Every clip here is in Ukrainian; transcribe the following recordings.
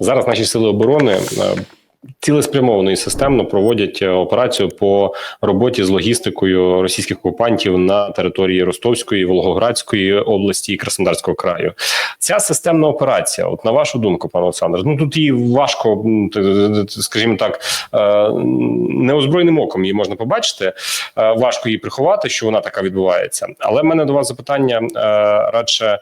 Зараз наші сили оборони е, цілеспрямовано і системно проводять е, операцію по роботі з логістикою російських окупантів на території Ростовської, Волгоградської області і Краснодарського краю. Ця системна операція, от на вашу думку, пане Олександр, ну тут її важко, скажімо так, е, неозброєним оком її можна побачити. Важко її приховати, що вона така відбувається. Але в мене до вас запитання радше.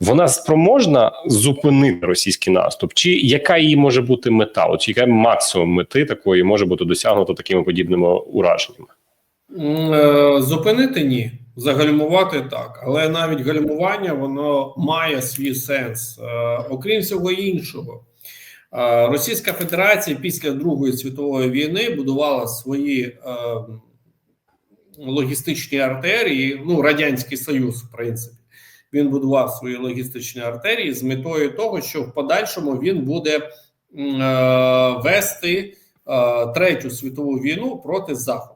Вона спроможна зупинити російський наступ, чи яка її може бути мета? От яка максимум мети такої може бути досягнуто такими подібними ураженнями? Е, Зупинити ні, загальмувати так, але навіть гальмування воно має свій сенс. Е, Окрім всього іншого, е, Російська Федерація після Другої світової війни будувала свої логістичні артерії. Ну, Радянський Союз, в принципі, він будував свої логістичні артерії з метою того, що в подальшому він буде е, вести е, третю світову війну проти Заходу.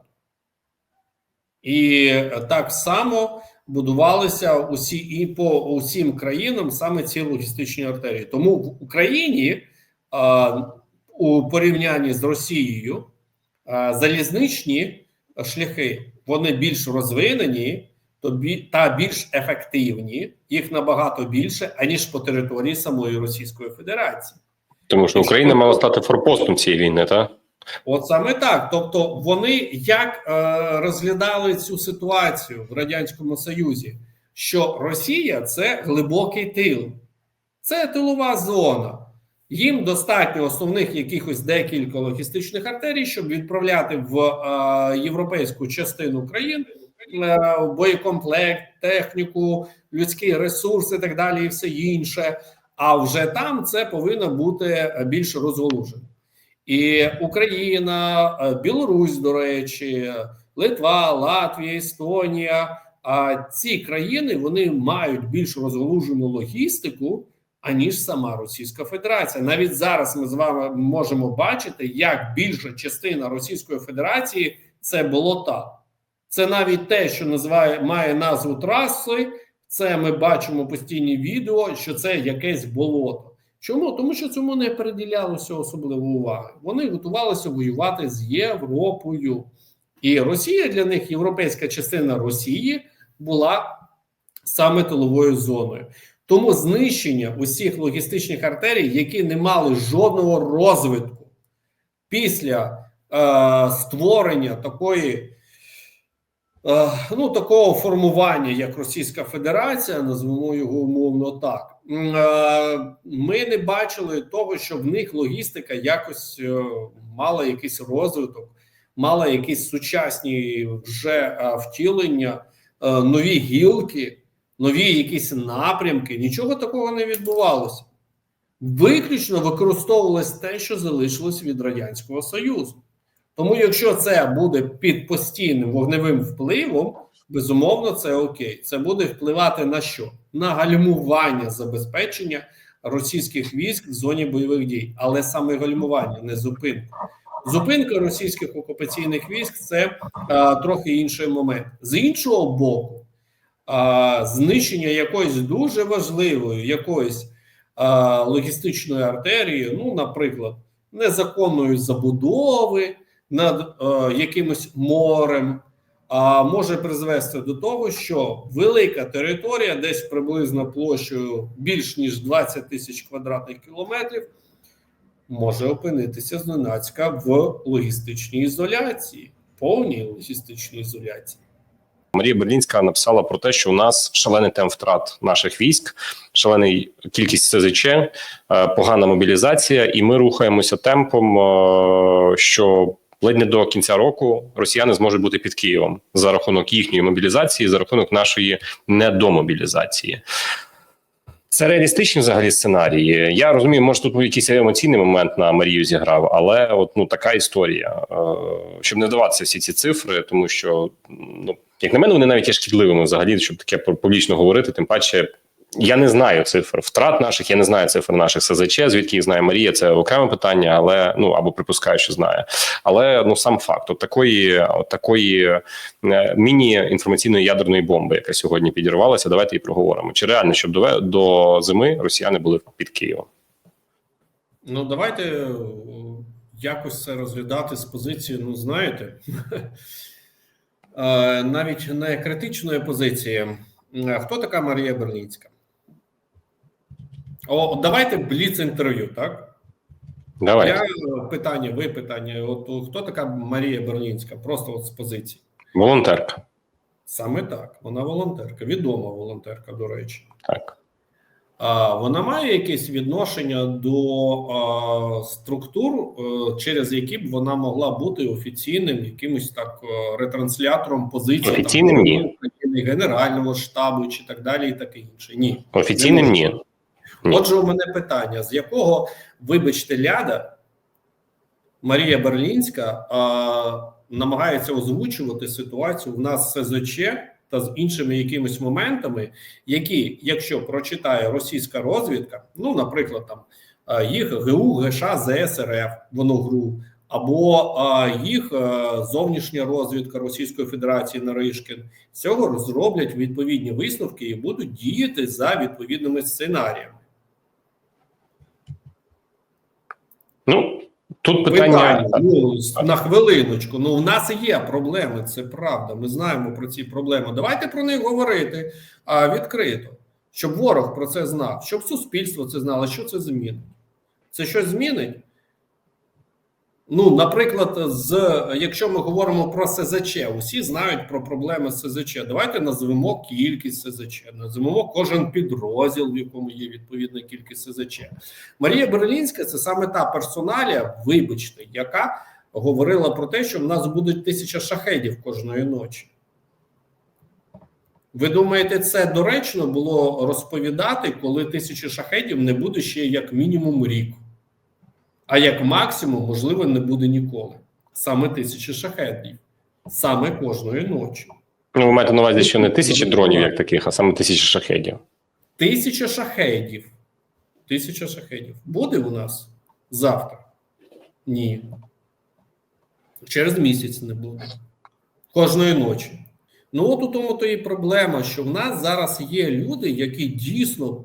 І так само будувалися усі і по усім країнам саме ці логістичні артерії. Тому в Україні у порівнянні з Росією залізничні шляхи вони більш розвинені та більш ефективні, їх набагато більше аніж по території самої Російської Федерації. Тому що Україна мала стати форпостом цієї війни, так? От саме так. Тобто, вони як е, розглядали цю ситуацію в радянському Союзі, що Росія це глибокий тил, це тилова зона. Їм достатньо основних якихось декілька логістичних артерій, щоб відправляти в е, європейську частину країни боєкомплект, техніку, людський ресурс і так далі, і все інше. А вже там це повинно бути більш розголужено. І Україна, е, Білорусь, до речі, Литва, Латвія, Естонія. А ці країни вони мають більш розголужену логістику, аніж сама Російська Федерація. Навіть зараз ми з вами можемо бачити, як більша частина Російської Федерації це болота. Це навіть те, що називає має назву траси. Це ми бачимо постійні відео, що це якесь болото. Чому? Тому що цьому не приділялося особливо уваги. Вони готувалися воювати з Європою. І Росія для них, європейська частина Росії, була саме тиловою зоною. Тому знищення усіх логістичних артерій, які не мали жодного розвитку після е, створення такої. Е, Ну, такого формування, як Російська Федерація, назвемо його умовно так. Е, Ми не бачили того, що в них логістика якось е, мала якийсь розвиток, мала якісь сучасні вже втілення, нові гілки, нові якісь напрямки. Нічого такого не відбувалося. Виключно використовувалось те, що залишилось від Радянського Союзу. Тому, якщо це буде під постійним вогневим впливом, безумовно, це окей. Це буде впливати на що? На гальмування забезпечення російських військ в зоні бойових дій, але саме гальмування, не зупинка. Зупинка російських окупаційних військ це а, трохи інший момент. З іншого боку, а, знищення якоїсь дуже важливої якоїсь а, логістичної артерії, ну, наприклад, незаконної забудови над е, якимось морем, а може призвести до того, що велика територія, десь приблизно площею більш ніж 20 тисяч квадратних кілометрів, може опинитися зненацька в логістичній ізоляції, повній логістичній ізоляції. Марія Берлінська написала про те, що у нас шалений темп втрат наших військ, шалений кількість СЗЧ, е, погана мобілізація, і ми рухаємося темпом, е, що ледь не до кінця року росіяни зможуть бути під Києвом за рахунок їхньої мобілізації, за рахунок нашої недомобілізації. Це реалістичні взагалі сценарії. Я розумію, може тут якийсь емоційний момент на Марію зіграв, але от ну така історія. Е, Щоб не вдаватися всі ці цифри, тому що ну як на мене, вони навіть є шкідливими взагалі, щоб таке публічно говорити. Тим паче, я не знаю цифр втрат наших, я не знаю цифр наших СЗЧ, звідки їх знає Марія. Це окреме питання, але ну або припускаю, що знає. Але ну сам факт от такої, от такої е, міні-інформаційної ядерної бомби, яка сьогодні підірвалася. Давайте і проговоримо. Чи реально, щоб до, до зими росіяни були під Києвом? Ну, давайте е, якось це розглядати з позиції, ну, знаєте, е, навіть не критичної позиції. Хто така Марія Берлінська? О, давайте бліц інтерв'ю, так? Давай. Я е, питання, ви питання. От хто така Марія Берлінська? Просто от з позиції. Волонтерка. Саме так. Вона волонтерка, відома волонтерка, до речі. Так. А вона має якесь відношення до а, структур, е, через які б вона могла бути офіційним якимось так е, ретранслятором позиції Офіційним там, ні. Генерального штабу чи так далі, і таке інше. Ні. Офіційним ні. Отже, у мене питання: з якого, вибачте, ляда Марія Берлінська а, намагається озвучувати ситуацію в нас з СЗЧ та з іншими якимись моментами, які, якщо прочитає російська розвідка, ну, наприклад, там їх ГУ, ГШ, ЗС воно ГРУ, або а, їх а, зовнішня розвідка Російської Федерації Наришкін, з цього зроблять відповідні висновки і будуть діяти за відповідними сценаріями. Ну, тут питання. Ну, на хвилиночку. Ну, у нас є проблеми, це правда. Ми знаємо про ці проблеми. Давайте про них говорити а, відкрито, щоб ворог про це знав, щоб суспільство це знало, що це змінить. Це щось змінить? Ну, наприклад, з якщо ми говоримо про СЗЧ, усі знають про проблеми з СЗЧ. Давайте назвемо кількість СЗЧ, назвемо кожен підрозділ, в якому є відповідна кількість СЗЧ. Марія Берлінська це саме та персоналія, вибачте, яка говорила про те, що в нас буде тисяча шахедів кожної ночі. Ви думаєте, це доречно було розповідати, коли тисячі шахедів не буде ще як мінімум рік, а як максимум, можливо, не буде ніколи. Саме тисячі шахедів, саме кожної ночі. Ну, ви маєте на увазі, що не тисячі дронів, як таких, а саме тисячі шахедів. Тисяча шахедів. Тисяча шахедів. Буде у нас завтра? Ні. Через місяць не буде. Кожної ночі. Ну, от у тому то і проблема, що в нас зараз є люди, які дійсно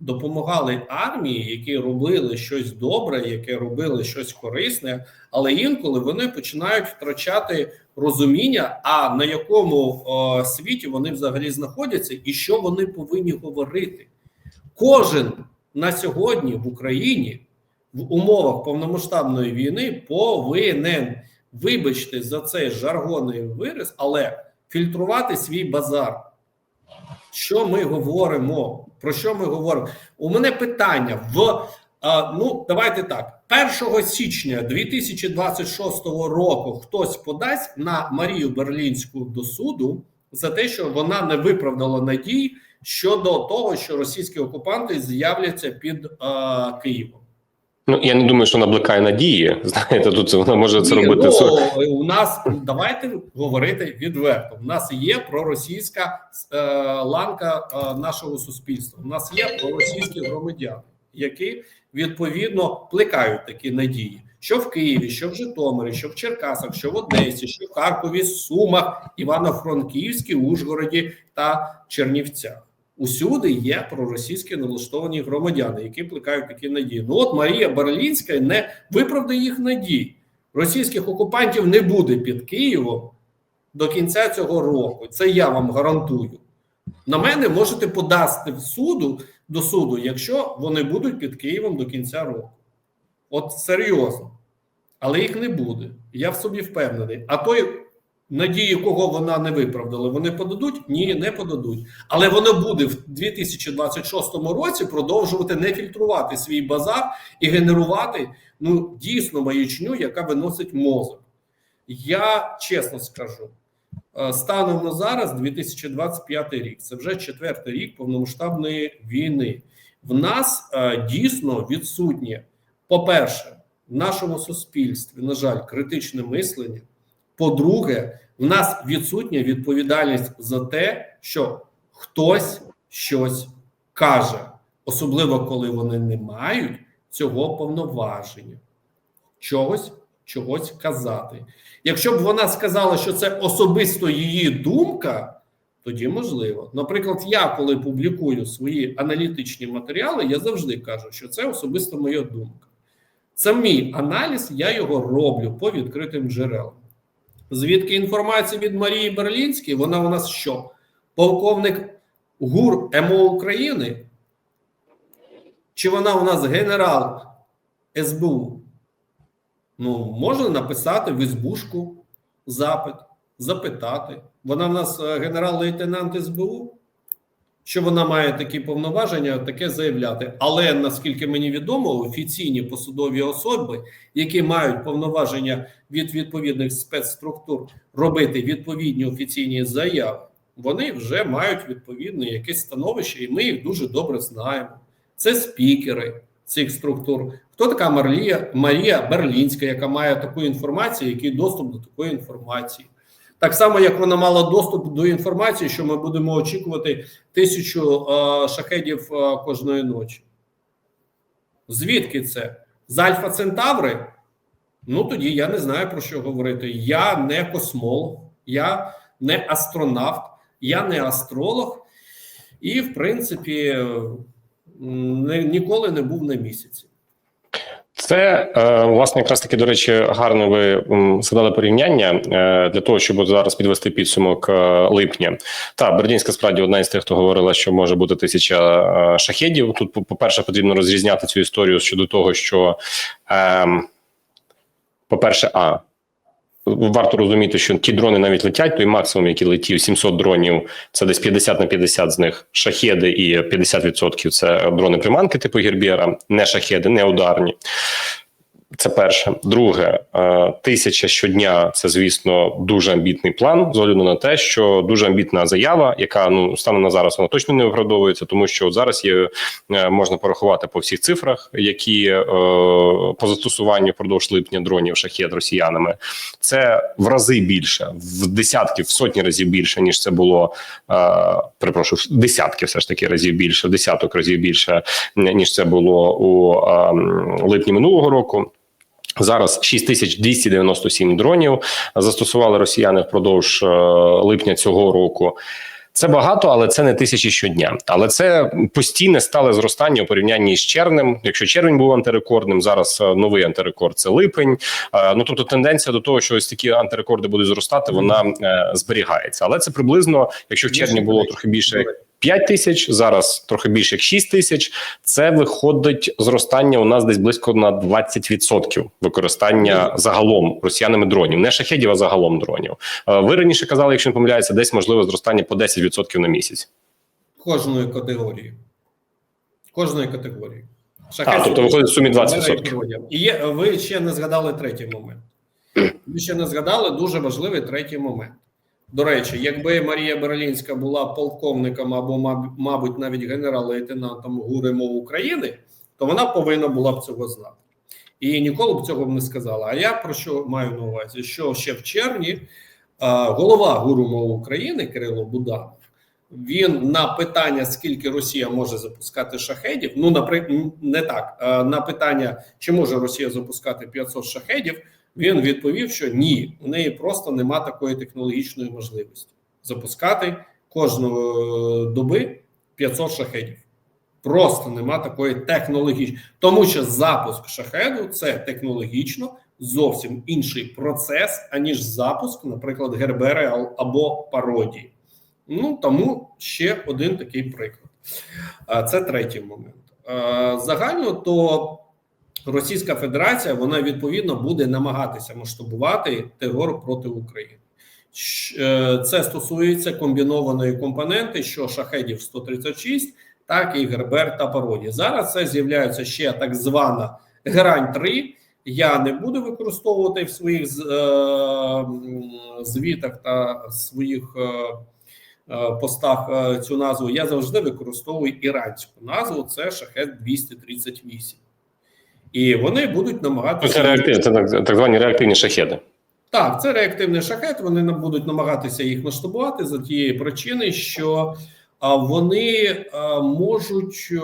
допомагали армії, які робили щось добре, які робили щось корисне, але інколи вони починають втрачати розуміння, а на якому о, світі вони взагалі знаходяться, і що вони повинні говорити. Кожен на сьогодні в Україні в умовах повномасштабної війни повинен, вибачте за цей жаргонний вираз, але фільтрувати свій базар. Що ми говоримо? Про що ми говоримо? У мене питання в ну давайте так. 1 січня 2026 року хтось подасть на Марію Берлінську до суду за те, що вона не виправдала надій щодо того, що російські окупанти з'являться під а, Києвом. Ну, я не думаю, що вона блекає надії. Знаєте, тут вона може це Ні, робити. ну, у нас давайте говорити відверто. У нас є проросійська е, ланка е, нашого суспільства. У нас є проросійські громадяни, які відповідно плекають такі надії. Що в Києві, що в Житомирі, що в Черкасах, що в Одесі, що в Харкові, Сумах, Івано-Франківській, Ужгороді та Чернівцях. Усюди є проросійські налаштовані громадяни, які плекають такі надії. Ну от Марія Барлінська не виправдає їх надій. Російських окупантів не буде під Києвом до кінця цього року. Це я вам гарантую. На мене можете подасти в суду до суду, якщо вони будуть під Києвом до кінця року. От серйозно. Але їх не буде. Я в собі впевнений. А той надії, кого вона не виправдала, вони подадуть? Ні, не подадуть. Але воно буде в 2026 році продовжувати не фільтрувати свій базар і генерувати ну дійсно маячню, яка виносить мозок. Я чесно скажу. е, Станом на зараз 2025 рік. Це вже четвертий рік повномасштабної війни. В нас е, дійсно відсутнє, по-перше, в нашому суспільстві, на жаль, критичне мислення. По-друге, в нас відсутня відповідальність за те, що хтось щось каже, особливо коли вони не мають цього повноваження, чогось чогось казати. Якщо б вона сказала, що це особисто її думка, тоді можливо. Наприклад, я коли публікую свої аналітичні матеріали, я завжди кажу, що це особисто моя думка. Це мій аналіз, я його роблю по відкритим джерелам. Звідки інформація від Марії Берлінської? Вона у нас що? Полковник ГУР МО України? Чи вона у нас генерал СБУ? Ну, можна написати в СБУшку запит, запитати. Вона в нас е, генерал-лейтенант СБУ? Що вона має такі повноваження, таке заявляти. Але наскільки мені відомо, офіційні посадові особи, які мають повноваження від відповідних спецструктур робити відповідні офіційні заяви, вони вже мають відповідне якесь становище, і ми їх дуже добре знаємо. Це спікери цих структур. Хто така Марія, Марія Берлінська, яка має таку інформацію, який доступ до такої інформації? Так само, як вона мала доступ до інформації, що ми будемо очікувати тисячу е, шахедів е, кожної ночі. Звідки це? З Альфа Центаври? Ну тоді я не знаю про що говорити. Я не космолог, я не астронавт, я не астролог, і, в принципі, не, ніколи не був на місяці. Це е, власне якраз таки до речі, гарно ви задали порівняння е, для того, щоб зараз підвести підсумок е, липня. Та Бердінська справді одна із тих, хто говорила, що може бути тисяча шахедів. Тут, по- по-перше, потрібно розрізняти цю історію щодо того, що, е, по-перше, а варто розуміти, що ті дрони навіть летять, той максимум, який летів, 700 дронів, це десь 50 на 50 з них шахеди, і 50% це дрони приманки типу Гербєра, не шахеди, не ударні. Це перше. Друге, е, тисяча щодня це, звісно, дуже амбітний план, з огляду на те, що дуже амбітна заява, яка ну станом на зараз вона точно не виправдовується, тому що от зараз є е, можна порахувати по всіх цифрах, які е, по застосуванню впродовж липня дронів шахет росіянами. Це в рази більше, в десятки, в сотні разів більше, ніж це було. Е, перепрошую, в десятки все ж таки разів більше, в десяток разів більше, ніж це було у е, липні минулого року. Зараз 6297 дронів застосували росіяни впродовж е, липня цього року. Це багато, але це не тисячі щодня. Але це постійне стале зростання у порівнянні з червнем. Якщо червень був антирекордним, зараз е, новий антирекорд це липень. Е, Ну тобто тенденція до того, що ось такі антирекорди будуть зростати, вона зберігається. Але це приблизно, якщо в червні було трохи більше 5 тисяч, зараз трохи більше як 6 тисяч. Це виходить зростання у нас десь близько на 20% використання загалом росіянами дронів, не шахедів, а загалом дронів. Е, Ви раніше казали, якщо не помиляюся, десь можливо зростання по 10% на місяць. Кожної категорії. Кожної категорії. А, тобто виходить в сумі 20%. І є, ви ще не згадали третій момент. Ви ще не згадали дуже важливий третій момент. До речі, якби Марія Берлінська була полковником або, маб- мабуть, навіть генерал-лейтенантом ГУР МО України, то вона повинна була б цього знати. І ніколи б цього б не сказала. А я про що маю на увазі? Що ще в червні голова ГУРу МО України Кирило Буданов він на питання, скільки Росія може запускати шахедів, ну наприклад, не так. На питання, чи може Росія запускати 500 шахедів, він відповів, що ні, у неї просто нема такої технологічної можливості запускати кожної доби 500 шахедів. Просто нема такої технологічної, тому що запуск шахеду це технологічно зовсім інший процес, аніж запуск, наприклад, Гербери або пародії. Ну тому ще один такий приклад. Це третій момент. Загально то Російська Федерація вона відповідно буде намагатися масштабувати терор проти України. Е, Це стосується комбінованої компоненти, що шахедів 136, так і Гербер та пародії. Зараз це з'являється ще так звана грань 3. Я не буду використовувати в своїх е, звітах та своїх. е, постах цю назву, я завжди використовую іранську назву. Це шахет 238. І вони будуть намагатися Це реактив, це так, так звані реактивні шахеди. так, це реактивний шахет. Вони нам будуть намагатися їх масштабувати за тієї причини, що вони можуть е,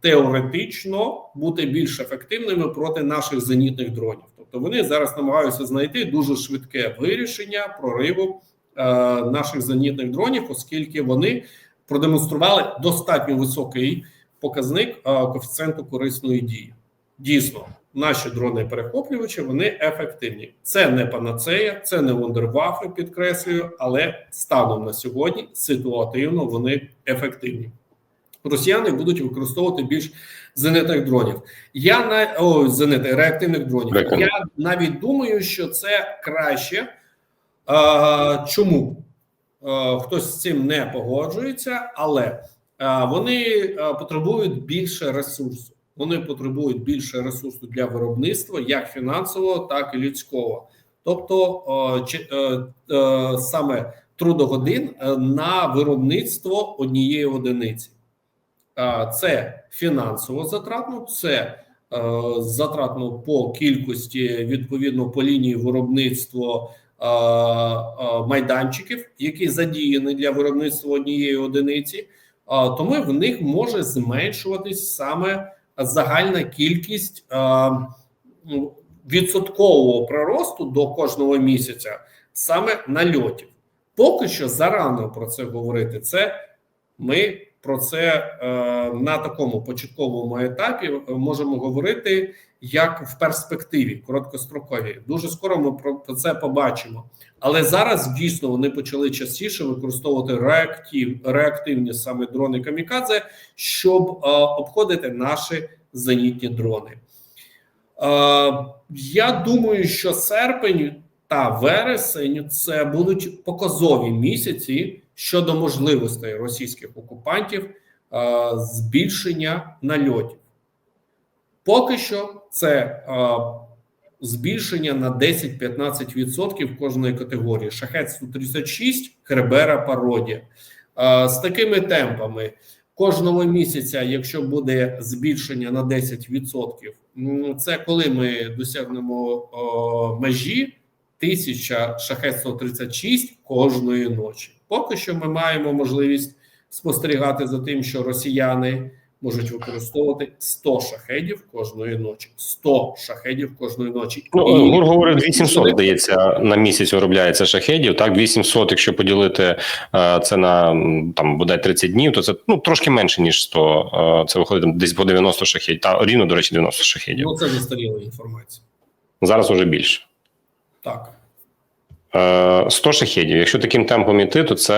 теоретично бути більш ефективними проти наших зенітних дронів. Тобто вони зараз намагаються знайти дуже швидке вирішення прориву е, наших зенітних дронів, оскільки вони продемонстрували достатньо високий показник е, коефіцієнту корисної дії. Дійсно, наші дрони перехоплювачі вони ефективні. Це не панацея, це не вундервафи, підкреслюю, але станом на сьогодні ситуативно вони ефективні. Росіяни будуть використовувати більш зенитних дронів. Я на о, зенитних реактивних дронів. Реактивних. Я навіть думаю, що це краще. А, чому? А, хтось з цим не погоджується, але а, вони а, потребують більше ресурсу. Вони потребують більше ресурсу для виробництва, як фінансового, так і людського. Тобто, е, е, е, саме трудогодин на виробництво однієї одиниці. Це фінансово затратно, це затратно по кількості відповідно по лінії виробництва майданчиків, які задіяні для виробництва однієї одиниці. Тому в них може зменшуватись саме загальна кількість е, ну, відсоткового приросту до кожного місяця саме нальотів. Поки що зарано про це говорити. Це ми про це е, на такому початковому етапі е, можемо говорити як в перспективі короткостроковій. Дуже скоро ми про це побачимо. Але зараз дійсно вони почали частіше використовувати реактив, реактивні саме дрони камікадзе, щоб е, обходити наші зенітні дрони. Е, я думаю, що серпень та вересень це будуть показові місяці щодо можливостей російських окупантів е, збільшення нальотів. Поки що це е, збільшення на 10-15% кожної категорії. Шахет 136, Хербера пародія. Е, з такими темпами кожного місяця, якщо буде збільшення на 10%, це коли ми досягнемо о, межі 1000 шахет 136 кожної ночі. Поки що ми маємо можливість спостерігати за тим, що росіяни можуть використовувати 100 шахедів кожної ночі. 100 шахедів кожної ночі. Ну, І- Гур говорить 2700, здається, на місяць виробляється шахедів. Так, 2700, якщо поділити е, це на там бодай 30 днів, то це ну трошки менше ніж 100. Е, Це виходить десь по 90 шахедів. Та рівно, до речі, 90 шахедів. Ну, це застаріла інформація. Зараз уже більше. Так. Е, 100 шахедів. Якщо таким темпом іти, то це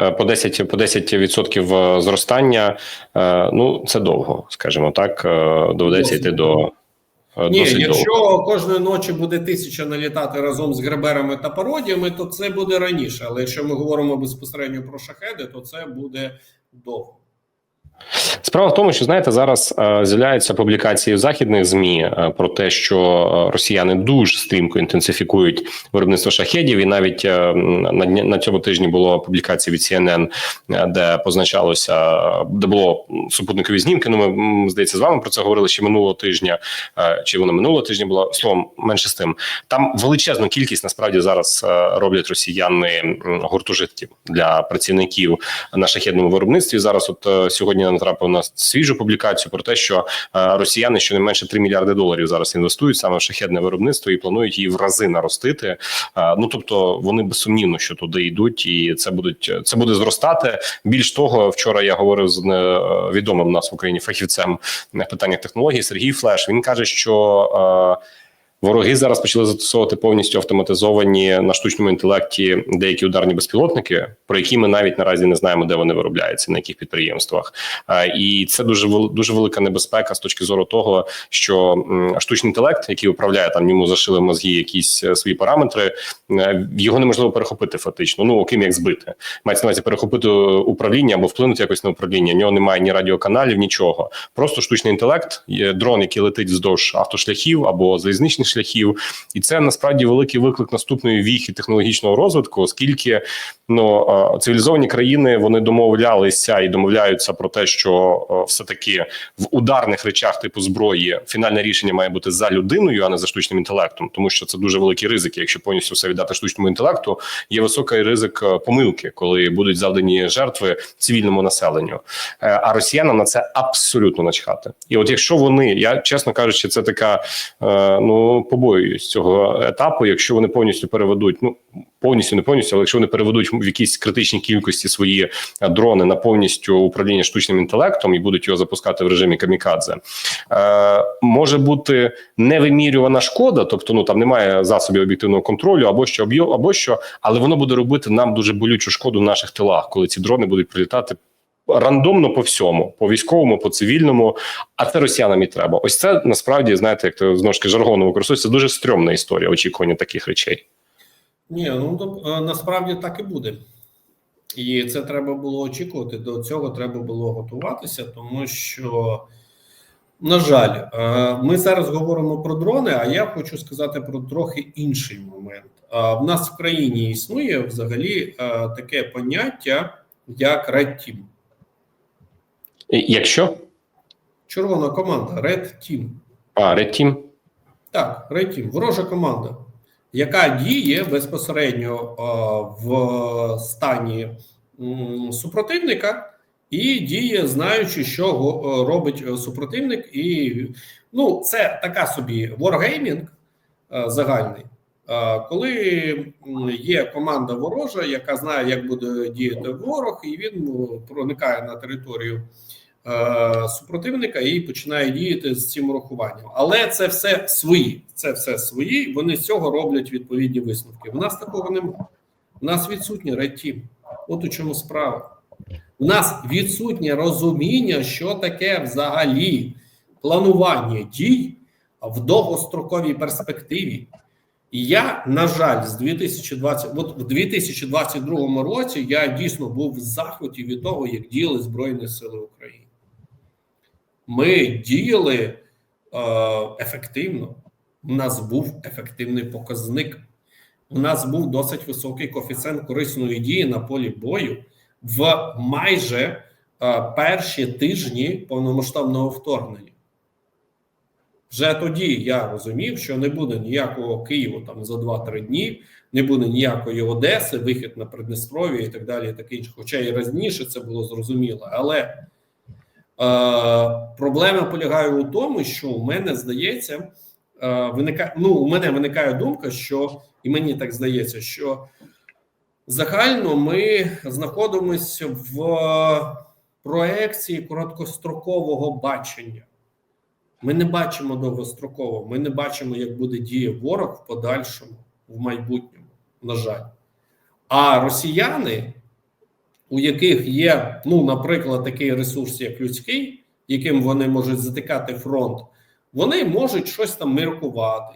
е, по 10 по 10% зростання. Е, Ну це довго, скажімо так. е, Доведеться йти до е, Ні, якщо довго. кожної ночі буде тисяча налітати разом з греберами та пародіями, то це буде раніше. Але якщо ми говоримо безпосередньо про шахеди, то це буде довго. Справа в тому, що знаєте, зараз е, з'являються публікації в західних змі е, про те, що е, росіяни дуже стрімко інтенсифікують виробництво шахедів, і навіть на на цьому тижні було публікація від CNN, де позначалося, де було супутникові знімки. Ну, ми здається, з вами про це говорили ще минулого тижня, чи воно минулого тижня було словом менше з тим. Там величезну кількість насправді зараз роблять росіяни гуртожитків для працівників на шахедному виробництві. Зараз, от сьогодні натрапив на свіжу публікацію про те, що е, росіяни щонайменше 3 мільярди доларів зараз інвестують саме в шахедне виробництво і планують її в рази наростити. Е, Ну тобто вони безсумнівно, що туди йдуть, і це будуть це буде зростати. Більш того, вчора я говорив з е, відомим у нас в Україні фахівцем на питаннях технологій Сергій Флеш. Він каже, що. Вороги зараз почали застосовувати повністю автоматизовані на штучному інтелекті деякі ударні безпілотники, про які ми навіть наразі не знаємо, де вони виробляються, на яких підприємствах. Е, І це дуже дуже велика небезпека з точки зору того, що штучний інтелект, який управляє там йому зашили мозги якісь е, свої параметри, е, його неможливо перехопити фактично. Ну окрім як збити. Мається на увазі перехопити управління або вплинути якось на управління. В нього немає ні радіоканалів, нічого. Просто штучний інтелект, дрон, який летить вздовж автошляхів або залізничних шляхів, і це насправді великий виклик наступної віхи технологічного розвитку, оскільки ну цивілізовані країни вони домовлялися і домовляються про те, що все таки в ударних речах типу зброї фінальне рішення має бути за людиною, а не за штучним інтелектом, тому що це дуже великі ризики. Якщо повністю все віддати штучному інтелекту, є високий ризик помилки, коли будуть завдані жертви цивільному населенню. Е, А росіянам на це абсолютно начхати. І от якщо вони, я чесно кажучи, це така е, ну побоююсь цього етапу. Якщо вони повністю переведуть, ну повністю не повністю, але якщо вони переведуть в якісь критичні кількості свої е, дрони на повністю управління штучним інтелектом і будуть його запускати в режимі камікадзе, е, може бути невимірювана шкода, тобто ну там немає засобів об'єктивного контролю або що об'єм, або що, але воно буде робити нам дуже болючу шкоду в наших тилах, коли ці дрони будуть прилітати. Рандомно по всьому, по військовому, по цивільному, а це росіянам і треба. Ось це насправді знаєте, як то знову ж таки жаргону використовується. Дуже стрьомна історія очікування таких речей. Ні, ну е, насправді так і буде. І це треба було очікувати. До цього треба було готуватися, тому що, на жаль, е, ми зараз говоримо про дрони, а я хочу сказати про трохи інший момент. Е, В нас в країні існує взагалі таке поняття, як. І Якщо Червона команда Red Team. а Red Team, Так, Red Team, ворожа команда, яка діє безпосередньо е, в стані м, супротивника і діє, знаючи, що е, робить е, супротивник. І ну, це така собі е, загальний. Е, Коли є команда ворожа, яка знає, як буде діяти ворог, і він проникає на територію е, супротивника і починає діяти з цим урахуванням. Але це все свої, це все свої. Вони з цього роблять відповідні висновки. У нас такого немає. У нас відсутній ретім. От у чому справа. У нас відсутнє розуміння, що таке взагалі планування дій в довгостроковій перспективі. І я, на жаль, з 2020, от в 2022 році я дійсно був в захваті від того, як діяли Збройні Сили України. Ми діяли е, ефективно. У нас був ефективний показник. У нас був досить високий коефіцієнт корисної дії на полі бою в майже е, перші тижні повномасштабного вторгнення. Вже тоді я розумів, що не буде ніякого Києва там за 2-3 дні, не буде ніякої Одеси, вихід на Придністров'я і так далі. І таке інше. Хоча і раніше це було зрозуміло. Але проблема полягає у тому, що у мене здається, е, виникає, ну, у мене виникає думка, що і мені так здається, що загально ми знаходимося в проекції короткострокового бачення. Ми не бачимо довгостроково, ми не бачимо, як буде діє ворог в подальшому, в майбутньому, на жаль. А росіяни, у яких є, ну, наприклад, такий ресурс, як людський, яким вони можуть затикати фронт, вони можуть щось там міркувати.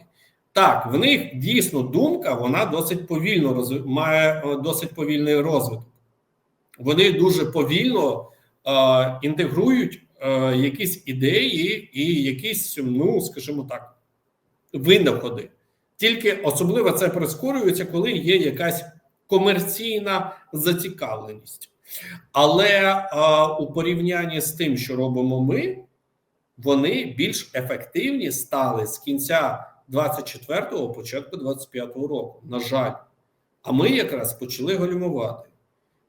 Так, в них дійсно думка, вона досить повільно розв... має е, досить повільний розвиток. Вони дуже повільно е, інтегрують е, якісь ідеї і якісь, ну скажімо так, винаходи. Тільки особливо це прискорюється, коли є якась комерційна зацікавленість. Але е, у порівнянні з тим, що робимо ми, вони більш ефективні стали з кінця 24-го, початку 25-го року. На жаль, а ми якраз почали гальмувати.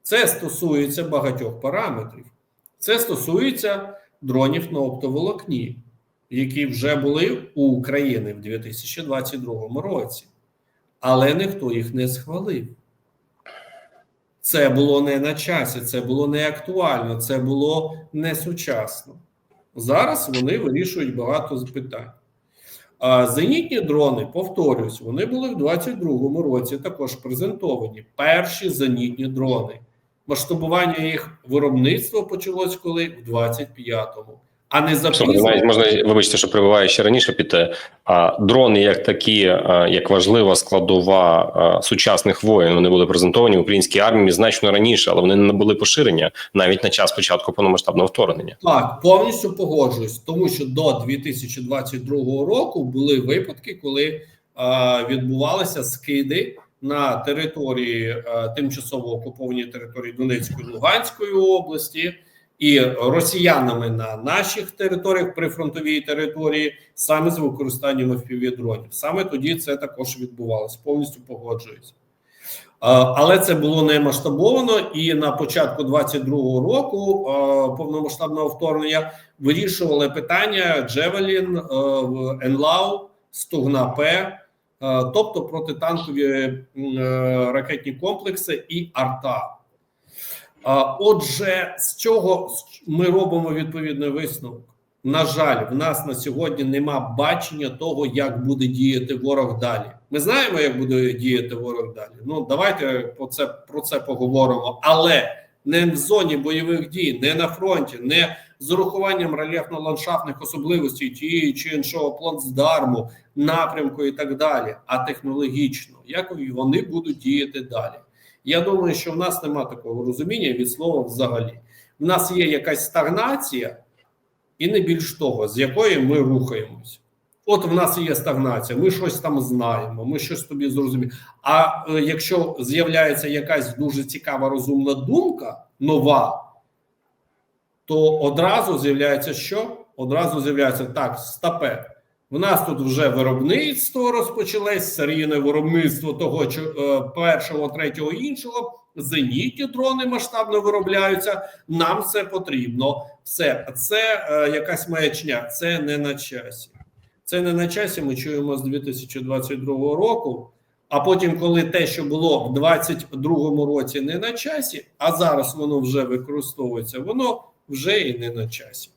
Це стосується багатьох параметрів. Це стосується дронів на оптоволокні, які вже були у України в 2022 році, але ніхто їх не схвалив. Це було не на часі, це було не актуально, це було не сучасно. Зараз вони вирішують багато питань. А зенітні дрони, повторюсь, вони були в 2022 році також презентовані. Перші зенітні дрони. Масштабування їх виробництва почалось коли в 25-му, а не запізно. можна вибачте, що прибуває ще раніше піти. А дрони, як такі, як важлива складова сучасних воєн, вони були презентовані в українській армії значно раніше, але вони не були поширення навіть на час початку повномасштабного вторгнення. Так, повністю погоджуюсь, тому що до 2022 року були випадки, коли е, відбувалися скиди на території е, тимчасово окупованій території Донецької Луганської області і росіянами на наших територіях прифронтовій території саме з використанням FPV-дронів. Саме тоді це також відбувалося. Повністю погоджуюсь. Е, Але це було не масштабовано, і на початку 22-го року повномасштабного вторгнення вирішували питання Джевелін, Енлау Стугна П, тобто протитанкові е, ракетні комплекси і арта. Отже, з чого ми робимо відповідний висновок? На жаль, в нас на сьогодні нема бачення того, як буде діяти ворог далі. Ми знаємо, як буде діяти ворог далі. Ну давайте про це про це поговоримо, але не в зоні бойових дій, не на фронті, не з урахуванням рельєфно-ландшафтних особливостей тієї чи іншого плацдарму, напрямку і так далі, а технологічно, як вони будуть діяти далі. Я думаю, що в нас нема такого розуміння від слова взагалі. В нас є якась стагнація, і не більш того, з якої ми рухаємось. От в нас є стагнація, ми щось там знаємо, ми щось тобі зрозуміємо. А е, якщо з'являється якась дуже цікава розумна думка, нова, то одразу з'являється що? Одразу з'являється так, стапе. У нас тут вже виробництво розпочалось, серійне виробництво того, е, першого, третього, іншого. Зенітні дрони масштабно виробляються. Нам це потрібно. Все, це е, якась маячня, це не на часі. Це не на часі. Ми чуємо з 2022 року. А потім, коли те, що було в 2022 році, не на часі, а зараз воно вже використовується, воно вже і не на часі.